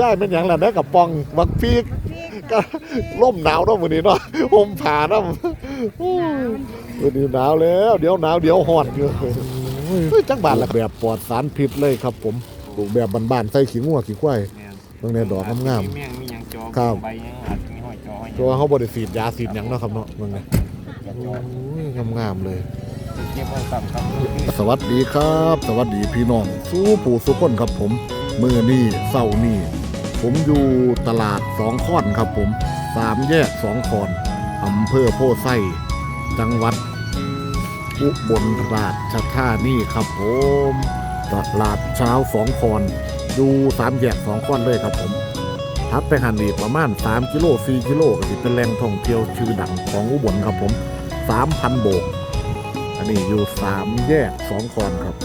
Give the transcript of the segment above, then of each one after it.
ย่ายเป็นอย่างไรนะกับปองบักพีกก็ล่มหนาวเนาะมื้อนี้เนาะห่มผ้าเนาะมื้อนี้หนาวแล้ว เดี๋ยวหนาวเดี๋ยวร้อนอยู่เฮ้ยจังบาทละแบบปลอดสารพิษเลยครับ ผมปลูกแบบบ้านๆใส่ขี้งัวขี้ควายแม่นเบิ่งในดอกงามมีแมงมีหยังจอครับใบหยังอาจมีห้อยจอห้อยๆตัวเขาบ่ได้ฉีดยาฉีดหยังเนาะครับเนาะเบิ่งนี่จะจโอ้อยงามๆเลยเก็บเอาซ้ำครับสวัสดีครับ สวัสดีพี่น้อง สู้ผู้สุคนครับผม มือนี่เศร้านี่ ผมอยู่ตลาดสองขอนครับผมสามแยกสองคอนอำเภอโพไส้จังหวัด อุบลราชธานีครับผมตลาดเช้าสองคอนอยู่สามแยกสองคอนเลยครับผมทัดไปหันอีกประมาณ 3 กิโล4กิโลก็สิเป็นแหล่งท่องเที่ยวชื่อดังของอุบลครับผม 3,000 โบก อันนี้อยู่สามแยกสองคอนครับ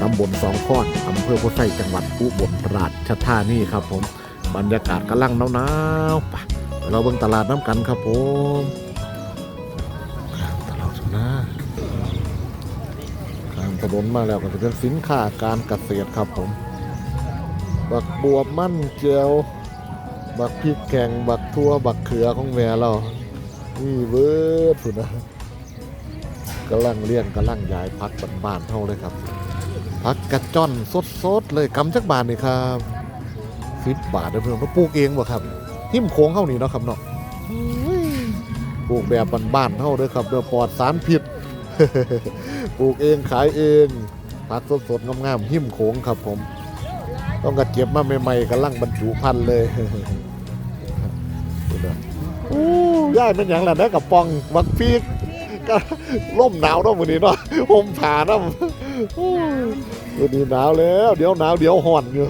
ตำบลสองคอนอำเภอโพไซจังหวัดอุบลราชธานีครับผม บรรยากาศกำลังหนาวๆไปเดี๋ยวเราเบิ่งตลาดน้ำกันครับผมตลาดนะข้ามถนนมาแล้วก็จะเป็นสินค้าการเกษตรครับผมบักบวบมั่นเจียว บักพริกแกงบักทั่วบักเขือของแม่เรานี่เบิร์ดสุดนะกำลังเลี้ยงกำลังย้ายพักบ้านๆเท่าเลยครับพักกระจ้อนสดๆเลยกำจักบาทนี่ครับ สิบบาทเด้อเพื่อนมาปลูกเองบ่ครับหิมโค้งเข้านี่เนาะครับเนาะปลูกแบบบ้านๆเท่าเด้อครับเด้อปลอดสารพิษปลูกเองขายเองพักสดๆงามๆหิ้มโค้งครับผม ต้องกระเก็บมาใหม่ๆกำลังบรรจุพันธุ์เลยอู้ย่ายเป็นอย่างไรนะกับปองบักพีกก็ล่มหนาวเนาะมื้อนี้เนาะห่มผ้าเนาะมื้อนี้หนาวแล้ว เดี๋ยวหนาวเดี๋ยวร้อนอยู่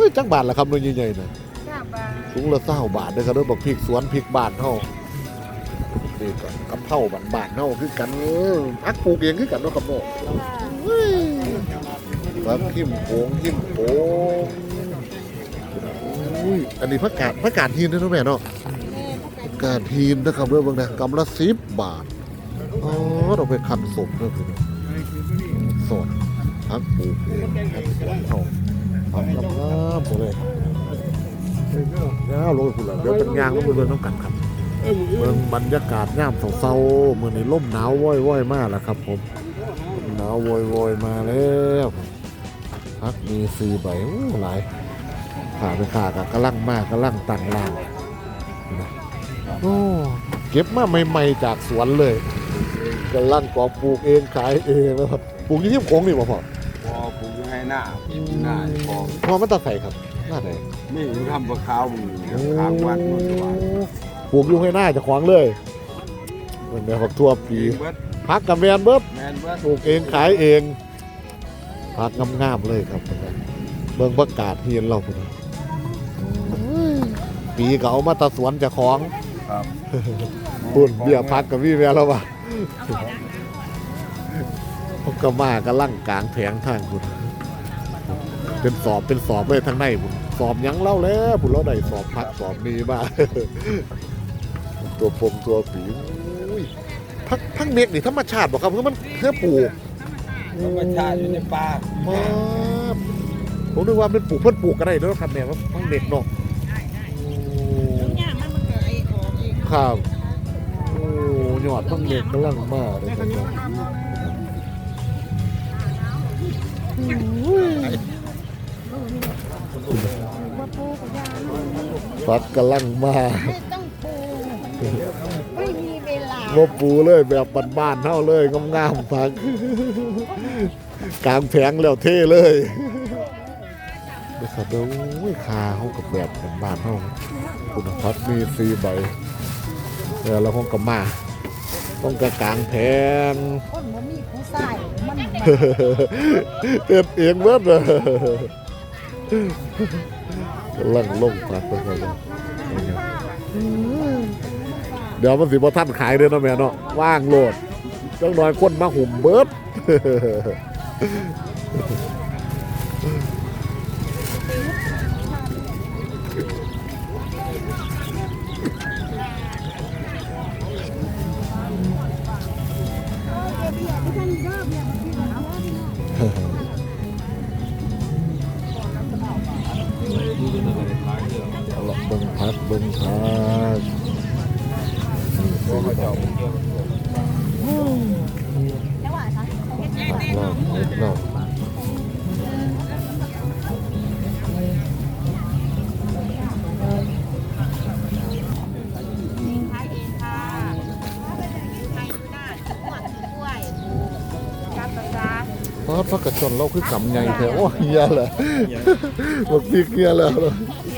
ฮ้ยจักบาทละครับหน่วยใหญ่ๆน่ะจ้าบ้าถุงละ20บาทเด้อครับเด้อบักพริกสวนพริกบ้านเฮานี่ก็กะเพราบ้านๆเฮาคือกันเออพักปลูกเองคือกันเนาะครับเนาะเฮ้ยผักขิมโผงขิมโผงอุ้ยอันนี้ผักกาดผักกาดหินเด้อเนาะแม่เนาะผักกาดหินนะครับเด้อเบิ่งนะกำละ10บาทอ๋อเราไปขัดศพเพื่อนสดพักปลูกเองพักสวนเขา พักกำลังหมเลยยาวลงไปพุ่นละเดี๋ยวเป็นยางลงไปเบิ่งน้ำกันครับเบิ่งบรรยากาศย่ามเศร้าๆเมือนี้ล่มหนาวว้อยๆมากแล้วครับ ผมหนาวว้อยๆมาแล้วพักมีสี่ใบโอ้หลายขาไปขากับกำลังมากกำลังตั้งล่างโอ้เก็บมาใหม่ๆจากสวนเลยกำลังปอปลูกเองขายเองนะครับปลูกยี่ที่โค้งนี่บ่พอ พอปลูกอยู่ให้หน้าหน้าจะบอกพ่อมันตาใส่ครับหน้าไหนนี่อยู่ทำบะขาวมึงข้างวัดนู่นดีกว่าปลูกอยู่ให้หน้าจะขวางเลยเหมือนแบบทั่วปีเบิดพักกับแมนเบิบแมนเบิดปลูกเองขายเองพักงามๆเลยครับเบิ่งประกาศเฮียนเราพุ่นน่ะปีก็เอามาตาสวนเจะของครับปุ่นเบี้ยพักกับพี่แม่แล้วว่ะ พวกกระมากระลั่งกลางแผงทางคุณเป็นสอบเป็นสอบเลยทั้งในพุ่นสอบหยังเล่าแล้วพุ่นเราได้สอบพักสอบมีมาตัวผมตัวปีอุ้ยพักพักเมกนี่ธรรมชาติบอกครับคือมันแค่ปลูกธรรมชาติอยู่ในป่ามาผมนึกว่าเป็นปลูกเพื่อนปลูกกันได้ด้วยครับเนี่ยว่าพักเมกเนาะโอ้เนี่ยมันมันเกิดไอ้ของอีกครับโอ้ยอดพักเมกกำลังมาเลยครับเนี่ย ฟักกำลังมาไม่ต้องปูไม่มีเวลาโมปูเลยแบบบ้านๆเท่าเลยงามๆพักกลางแผงแล้วเท่เลยนะครับแล้วอุ้ยคาเขากับแบบบ้านๆเท่าคุณพัดมีสีใบแล้วเราคงกับมา ต้องกระกลางแผงคนมันมีผู้ชายมันเอ็ดเองเบิดเลยกำลังลงพักไปก่อนเลยเดี๋ยวมันสิบ่ท่านขายเด้อเนาะแม่เนาะว่างโลดจังน้อยคนมาหุ่มเบิด งพักเบิ่งพักนี่ตัวสิเขาเจ้าเกี่ย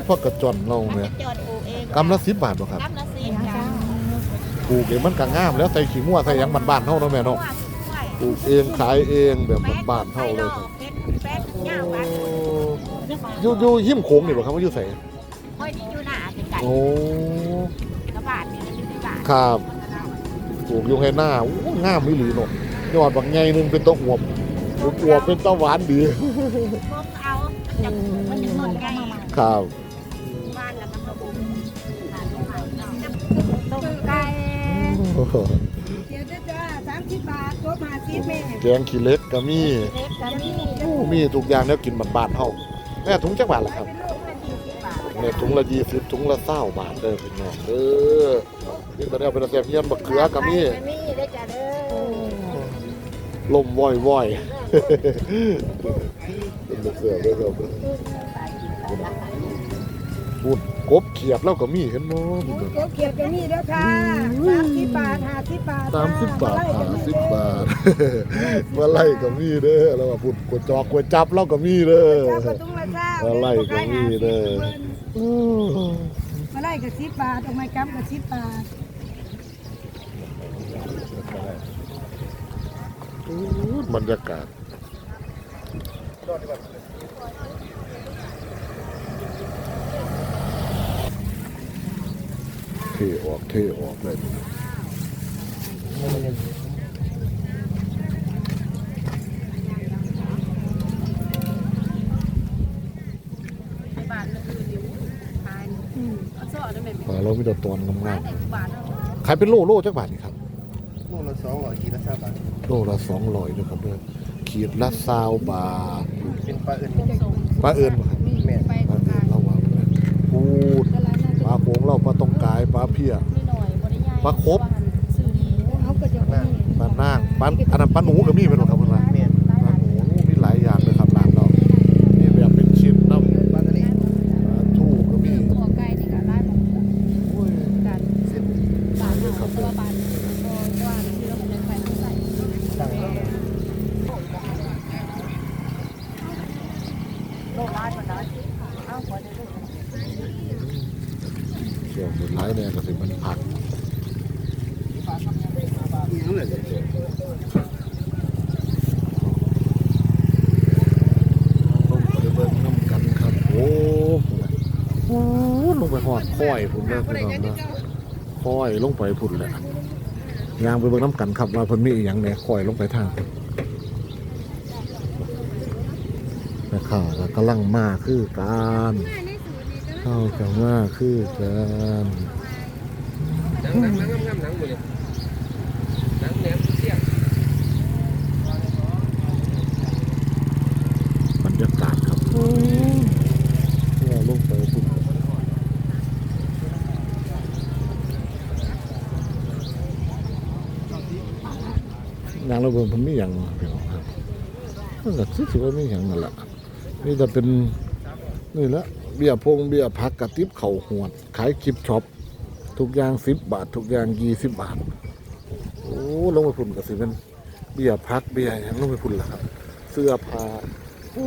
ดพักเราเฮ็ดเราขายเองค่ะขายหน้าหัวกล้วยกับปลาร้าเพราะพักกระชอนเราคือกำใหญ่แท้โอ้เฮียแหละบักพริกเฮียแล้วอ๋อพักกระจอนเราเนี่ย จอดปลูกเองกำละ10บาทบ่ครับกำละสิบจ้าปลูกเองมันก็งามแล้วใส่ขี้มั่วใส่หยังบ้านๆเฮาเนาะแม่เนาะกล้วยปลูกเองขายเองแบบบ้านๆเฮาเลยครับเป็ดเป็ดย่างบ้านอยู่อยู่หิมโขงนี่บ่ครับว่าอยู่ไสค่อยนี่อยู่หน้าเป็นไก่โอ้กระบาดนี่อยู่ที่บ้านครับปลูกอยู่ให้หน้าโอ้งามอีหลีเนาะยอดบักใหญ่หนึงเป็นตะอวบอวบเป็นตะหวานดี พวกเอาจะมันจะหมดไง ครับบ้ เดี๋ยวจะจ้าสามสิบบาทตัวมาสิแม่แกงขี้เหล็กก็มี เล็กก็มีโอ้มีทุกอย่างแล้วกินบ้านๆเฮาแม่ถุงจักบาทล่ะครับเป็นลูกละยี่สิบบาทแม่ถุงละ20ถุงละ20บาทเด้อพี่น้องเด้อนี่ตอนนี้เอาเป็นแซ่บเฮียนบักเขือก็มีมีได้จ้ะเด้อลมว่อยว่อยเป็นลูกเสือด้วยครับพูด กบเขียดแล้วก็มีเห็นมั้ยหมูโกเขียดกันนี่แล้วค่ะสามสิบบาทห้าสิบบาทสามสิบบาทห้าสิบบาทมาไล่ก็มีเด้อแล้วก็พูดกวยจอกกวยจับแล้วก็มีเด้อเจ้าก็ต้องละเจ้าอะไรก็มีเด้อมาไล่กับสิบบาทออกมากำกับสิบบาทบรรยากาศ ทออกเทออกเลยบาทละคืออยู่ทานเอาซอได้ไหมปลาเรามีแต่ตอนงามบาทบาทๆขายเป็นโลโลจักบาทนี่ครับลูกละสองร้อยกินละสามบาทโลละสองร้อยนะครับเด้อขีดละซาวบาทเป็นปลาอื่นปลาเอิญายปลาเพียนิดหน่อยบ่ได้ใหญ่ปลาครบซื้อดีเขาก็จะมีปลานางปลาอันนั้นปลาหนูก็มีเป็นบ่ครับเพิ่นว่า แม่ ปลาหนูมีหลายอย่างเลยครับร้านเรามีแบบเป็นชิ้นน้ำ ปลาทะเล ปลาทูก็มี ตัวไก่นี่ก็ได้หมด โอ้ย กัน สิบบาทเอาตัวบาทก็ว่าที่เราเป็นไปใส่ สั่ง โลละกว่านั้นเอาหัวได้ลูก สุดท้ายเนี่ยก็สิมันผักยังเลยลงไปเบิ่งน้ำกันครับโอ้โหลงไปหอดค่อยพุ่นเลยพี่น้องนะค่อยลงไปพุ่นเลยยางไปเบิ่งน้ำกันครับว่าเพิ่นมีอีหยังแหนค่อยลงไปทางแม่ข้าก็กำลังมาคือการ เข้าจะมาคือการหนังหนังหนังงามหนังหมดเลยหนังแหนมเสี้ยบรรยากาศครับเราลงไปพุ่นยางระเบิดมันมีอย่างพี่น้องครับมันก็สิว่ามีอย่างนั่นแหละนี่จะเป็นนี่แหละ เบี้ยพงเบี้ยพักกระติบเข่าหวด ขายคลิปช็อป ทุกอย่างสิบบาท ทุกอย่างยี่สิบบาท โอ้ลงไปพุ่นก็สิเป็นเบี้ยพักเบี้ยอย่างลงไปพุ่นละครับ เสื้อผ้าโอ้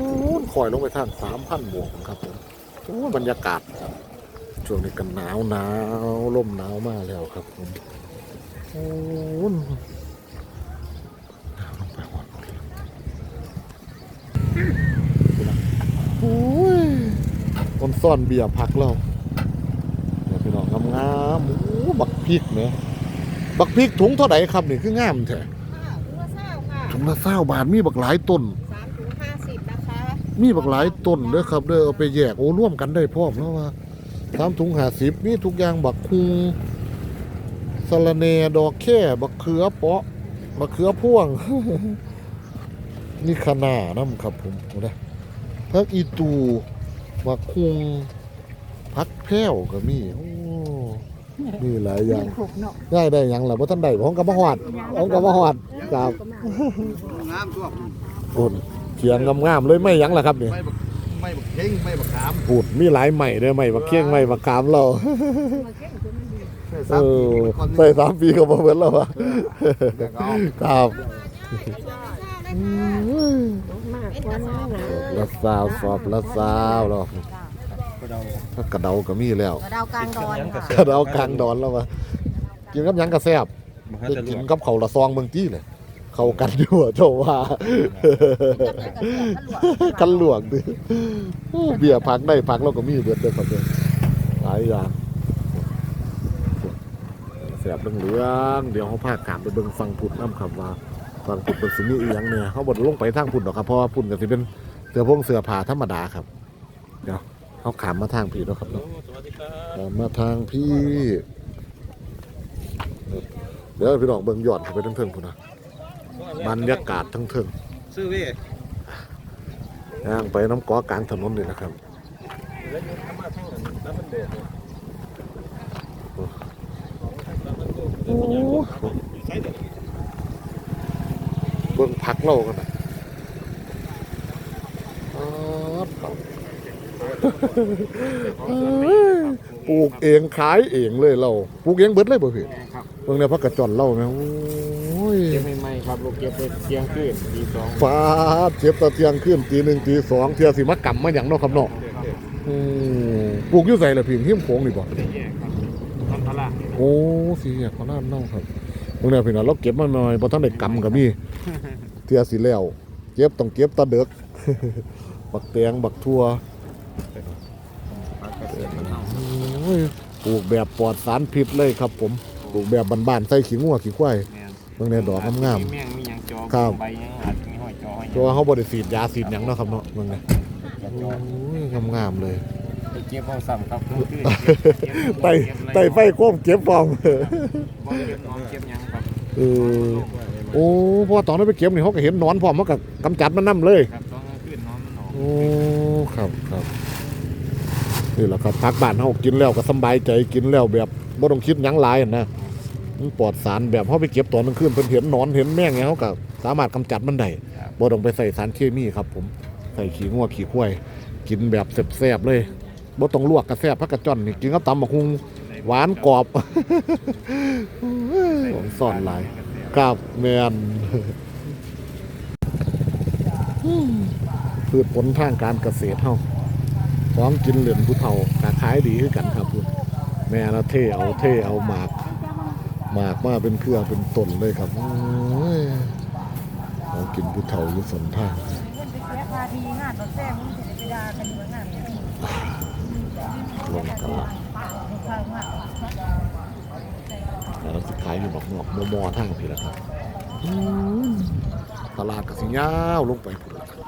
คอยลงไปทางสามพันบวกครับผมโอ้บรรยากาศครับช่วงนี้กันหนาวหนาวลมหนาวมากแล้วครับผมโอ้หนาวลงไปหมดเลยโอ้ คนซ่อนเบียร์พักเราเดี๋ยวพี่น้องงามๆโอ้บักพริกเนี่ยบักพริกถุงเท่าไหร่ครับนี่คืองามแท้ค่ะตัวเศร้าค่ะถุงละเศร้าบาทมีบักหลายต้นสามถึงห้าสิบนะคะมีบักหลายต้นเด้อครับเด้อเอาไปแยกโอ้ร่วมกันได้พร้อมแล้วว่าสามถุงหาสิบมีทุกอย่างบักคุงสะระเนดอกแค่บักเขือเปาะบักเขือพ่วง นี่ขนาน้ำครับผมโอ้ได้พักอีตู บักคุงพักแพ้วก็มีโอ้มีหลายอย่างครบเนาะได้ได้หยังล่ะบ่ทันได้บ่ของก็บ่ฮอดของก็บ่ฮอดครับงามตัวพุ่นเขียงงามๆเลยไม่หยังล่ะครับนี่ไม่บักไม่บักเข่งไม่บักขามพูดมีหลายใหม่เด้อใหม่บักเคียงใหม่บักขามเราเออใส่สามปีก็บ่เบิดแล้วว่ะครับมากกว่าน้องนะ ละสาวสอบละสาวเนาะถ้ากระเดาก็มีแล้วกระดาวกลางดอนค่ะกระเดากลางดอนแล้วว่ะกินกับหยังก็แซ่บได้กินกับข้าวละซองเมืองจี้เลยเข้ากันอยู่อะเจ้าว่ากันหลวงดิโอ้เบียร์พักได้พักเราก็มีเบิดเด้อครับเด้อหลายอย่างแสบเหลืองๆเดี๋ยวเขาพากามไปเบิ่งฟังพุทธน้ำครับว่า ฟังพุทธเป็นสิ่งนี้อียงเนี่ยเขาบดลงไปทางพุทธหรอกครับเพราะว่าพุทธก็สิเป็นเสื้อพงเสื้อผ้าธรรมดาครับ เดี๋ยวเขาขามมาทางพี่แล้วครับเนาะขามมาทางพี่ เดี๋ยวพี่น้องเบิ่งหยอดเข้าไปทั้งเทิงพุ่นนะบรรยากาศทั้งเทิงซื้อเว้ยย่างไปน้ำก้อกลางถนนนี่นะครับโอ้ บิ่งพักเรากันนะอ๊าดปลูกเองขายเองเลยเราปลูกเองเบิดเลยบ่พี่ครับเบิ่งเนี่ยพักกระจอนเราแม่โอ้ยเก็บใหม่ๆครับลูกเก็บไปเที่ยงคืนตีสองฟ้าดเจ็บตะเที่ยงขึ้นตีหนึ่งตีสองเที่ยสิมากำมาหยังเนาะครับเนาะอืมปลูกอยู่ไสล่ะพี่หิมโขงนี่บ่แยกครับทำตลาดโอ้สีแยกพระรามเน่าครับเมื่อนี้พี่น้องเราเก็บมาหน่อยเพราะท่านได้กำกับมีเทียสิแล้วเก็บต้องเก็บตะเด็กบักแตงบักทั่วโอ้ยปลูกแบบปลอดสารพิษเลยครับผมปลูกแบบบ้านๆใส่ขี้งัวขี้ควายเมื่อนี้ดอกงามมีแมงมีหยังจอครับใบหยังอาจจะมีห้อยจอห้อยๆตัวเขาบริสีดยาสีดหยังเนาะครับเนาะเมื่อนี้โอ้ยงามๆเลยไปเก็บเอาซ้ำครับเมื่อคืนไต่ไต่ไฟโค้มเก็บฟองบ่เก็บน้องเก็บหยังครับเออ โอ้เพราะว่าตอนนั้นไปเก็บนี่เขาก็เห็นหนอนพร้อมเขาก็กำจัดมันนํเลยครับตอนกลางคืนนอนมันออกโอ้ครับครับนี่แหละครับพักบ้านเฮากินแล้วก็สำบายใจกินแล้วแบบบ่ต้องคิดหยังหลายอะนะมันปลอดสารแบบเฮาไปเก็บตอนกลางคืนเพิ่นเห็นหนอนเห็นแมงไงเฮาก็สามารถกำจัดมันได้บ่ต้องไปใส่สารเคมีครับ ผมใส่ขี้งัวขี้ควายกินแบบแซ่บๆเลยบ่ต้องลวกกระแซ่บพักกระจ่อนนี่กินกับตำบักหุ่งหวานกรอบของซ่อนหลาย ครับแม่นพืชผลทางการเกษตรเฮาของกินเหลือนผู้เฒ่าก็ขายดีคือกันครับพุ่นแม่ละเทเอาเทเอาหมาก หมากมาเป็นเครือเป็นต้นเลยครับโอ้ยของกินผู้เฒ่าอยู่สนทางเงินไปเสียพาทีงานต่อแท้มึงจะได้ไปด่ากันอยู่ว่างานเนี่ยลงตลาดข้าวมาก แล้วสิขายอยู่นอกนอกมอมอทางพี่ละครับอืมตลาดก็สิยาวลงไปพุ่นละครับ